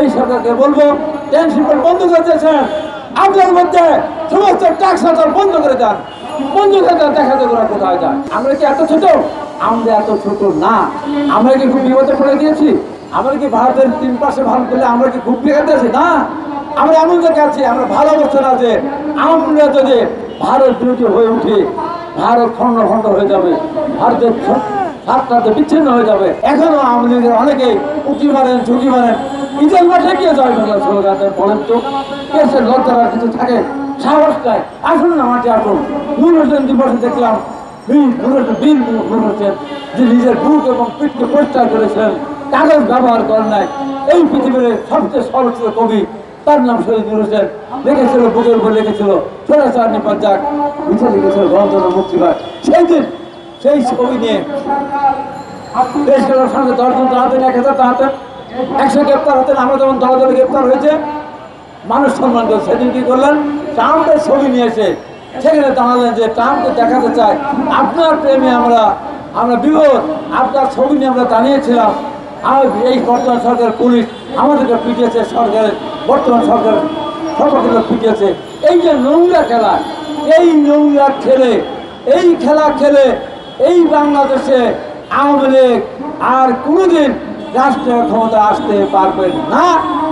এই সরকারকে বলব ট্যাক্সিপল বন্ধ করে দিয়েছেন আপনার মধ্যে সমস্ত ট্যাক্স হাজার বন্ধ করে দেন। বন্ধ করে দেন, দেখা ওরা কোথায় যায়। আমরা কি এত ছোট? আমরা এত ছোট না। আমরা কি খুব বিপদে পড়ে দিয়েছি আমরা কি ভারতের তিন পাশে ভারত পেলে আমরা কি খুব বিপদে আছি? না। আমরা এমন জায়গায় আছি, আমরা ভালো অবস্থান আছে। আমরা যদি ভারত বিরোধী হয়ে উঠি, ভারত খণ্ড খণ্ড হয়ে যাবে। ভারতের হাতটাতে বিচ্ছিন্ন হয়ে যাবে। এখনও আমাদের অনেকেই উঁকি মারেন, ঝুঁকি মারেন। ঈদের মাঠে গিয়ে জয় বাংলা দেন বলেন তো কেসের লজ্জার কিছু থাকে। সাহস নাই। আসুন না মাঠে আসুন। নূর হোসেন দিবসে দেখলাম বীর নূর হোসেন যে নিজের বুক এবং পিঠকে পরিষ্কার করেছেন, কাগজ ব্যবহার করেন নাই। এই পৃথিবীর সবচেয়ে সর্বোচ্চ কবি, তার নাম শহীদ নূর হোসেন লিখেছিল, বুকের উপর লিখেছিল সোনাচার নিপাত যাক মিছে লিখেছিল গণতন্ত্র মুক্তি পায় সেই দিন, সেই ছবি নিয়ে দেশ গেলার সঙ্গে দশজন তাহাতে এক হাজার দাঁড়াতেন একশো গ্রেপ্তার হতেন আমরা যেমন দলে দলে গ্রেপ্তার হয়েছে, মানুষ সম্মান করে সেদিন কি করলেন? ট্রাম্পের ছবি নিয়ে এসে সেখানে দাঁড়ালেন যে ট্রাম্পকে দেখাতে চাই। আপনার প্রেমে আমরা আমরা বিপদ আপনার ছবি নিয়ে আমরা দাঁড়িয়েছিলাম আর এই বর্তমান সরকার পুলিশ আমাদেরকে পিটিয়েছে, সরকারের বর্তমান সরকার সর্বক্ষেত্রে পিটিয়েছে। এই যে নোংরা খেলা, এই নোংরা খেলে, এই খেলা খেলে এই বাংলাদেশে আওয়ামী লীগ আর কোনোদিন রাষ্ট্রীয় ক্ষমতা আসতে পারবেন না,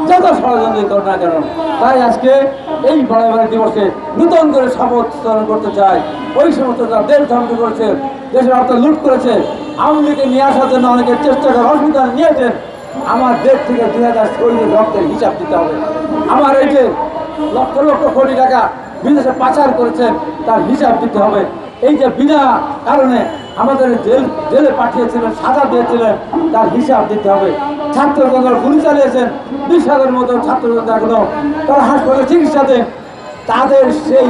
যত ষড়যন্ত্র না কেন। তাই আজকে এই বড় দিবসে নূতন করে শপথ পালন করতে চাই। ওই সমস্ত যারা দেশ ধ্বংস করেছে, দেশের অর্থ লুট করেছে, আওয়ামী লীগকে নিয়ে আসার জন্য অনেকে চেষ্টা করে অসুবিধা নিয়েছেন আমার দেশ থেকে দুই হাজার শরীরের রক্তের হিসাব দিতে হবে। আমার এই যে লক্ষ লক্ষ কোটি টাকা বিদেশে পাচার করেছেন তার হিসাব দিতে হবে। এই যে বিনা কারণে আমাদের জেল জেলে পাঠিয়েছিলেন, সাজা দিয়েছিলেন, তার হিসাব দিতে হবে। ছাত্র জনগণ গুলি চালিয়েছেন বিশ হাজারের মতো ছাত্র এখনও তারা হাসপাতালে চিকিৎসা দেন তাদের সেই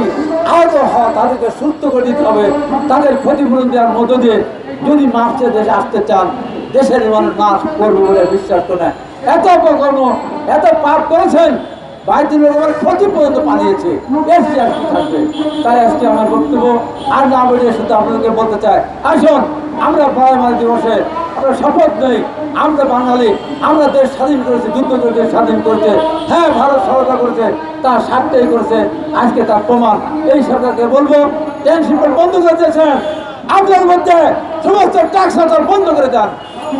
আহত হওয়া তাদেরকে সুস্থ করে দিতে হবে। তাদের ক্ষতিপূরণ দেওয়ার মধ্য দিয়ে যদি মার্চে দেশে আসতে চান দেশের মানুষ নাশ করবে বলে বিশ্বাস করে এত অপকর্ম, এত পাপ করেছেন বাইরের লোক ক্ষতি পর্যন্ত পালিয়েছে। আর কি থাকবে। তাই আজকে আমার বক্তব্য। আর না বলে শুধু আপনাদেরকে বলতে চাই, আসুন, আমরা মাস দিবসে আমরা শপথ নেই। আমরা বাঙালি, আমরা দেশ স্বাধীন করেছি, যুদ্ধ করে দেশ স্বাধীন করেছে। হ্যাঁ ভারত সহায়তা করেছে, তার স্বার্থেই করেছে। আজকে তার প্রমাণ। এই সরকারকে বলব টেনশন বন্ধ করে দিয়েছেন। আপনার মধ্যে সমস্ত ট্যাক্স বন্ধ করে দেন।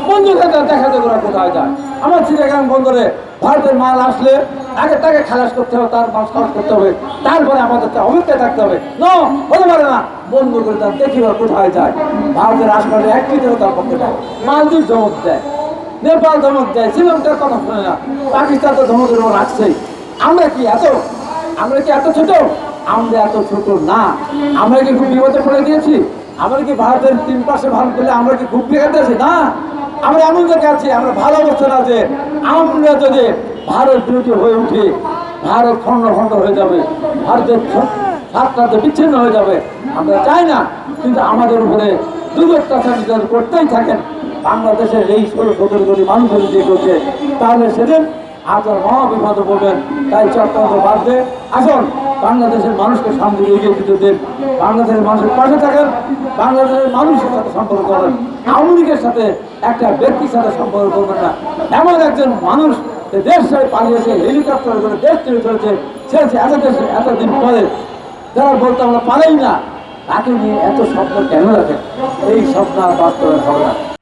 বন্ধ করে দেন, দেখা যায় ওরা কোথায় যায়। আমার চিটাগাং বন্দরে ভারতের মাল আসলে আগে তাকে খালাস করতে হবে, তার মাল খালাস করতে হবে, তারপরে আমাদের তো অপেক্ষায় থাকতে হবে। ন, হতে পারে না। বন্ধ করে দেন দেখি ওরা কোথায় যায়। ভারতের আশপাশে একটি তার পক্ষে দেয় মালদ্বীপ ধমক দেয়। নেপাল ধমক দেয়। শ্রীলঙ্কার কথা শোনে না। পাকিস্তান তো ধমকের ওপর রাখছেই আমরা কি এত? আমরা কি এত ছোট? আমরা এত ছোট না। আমরা কি খুব বিপদে পড়ে দিয়েছি আমরা কি ভারতের তিন পাশে ভারত পেলে আমরা কি খুব বিপদে আছি? না। আমরা এমন জায়গায় আছি, আমরা ভালো অবস্থান আছে। আমরা যদি ভারত বিরোধী হয়ে উঠি, ভারত খণ্ড খণ্ড হয়ে যাবে, ভারতের হাতটাতে বিচ্ছিন্ন হয়ে যাবে। আমরা চাই না, কিন্তু আমাদের উপরে দুর্যোগতাচার বিচার করতেই থাকেন। বাংলাদেশের এই ষোলো সতেরো কোটি মানুষের যে করছে তাহলে সেদিন আপনার মহাবিপদে পড়বেন। তাই চক্রান্ত বাদ আসুন। বাংলাদেশের মানুষকে সামনে এগিয়ে দিতে দেন বাংলাদেশের মানুষের পাশে থাকেন, বাংলাদেশের মানুষের সাথে সম্পর্ক করেন। আওয়ামী সাথে একটা ব্যক্তির সাথে সম্পর্ক করবেন না। এমন একজন মানুষ দেশ ছেড়ে পালিয়েছে হেলিকপ্টার করে দেশ ছেড়ে চলেছে, ছেড়েছে এত দেশ এতদিন পরে। যারা বলতো, আমরা পালাই না। তাকে নিয়ে এত স্বপ্ন কেন রাখেন? এই স্বপ্ন আর বাস্তবায়ন হবে না।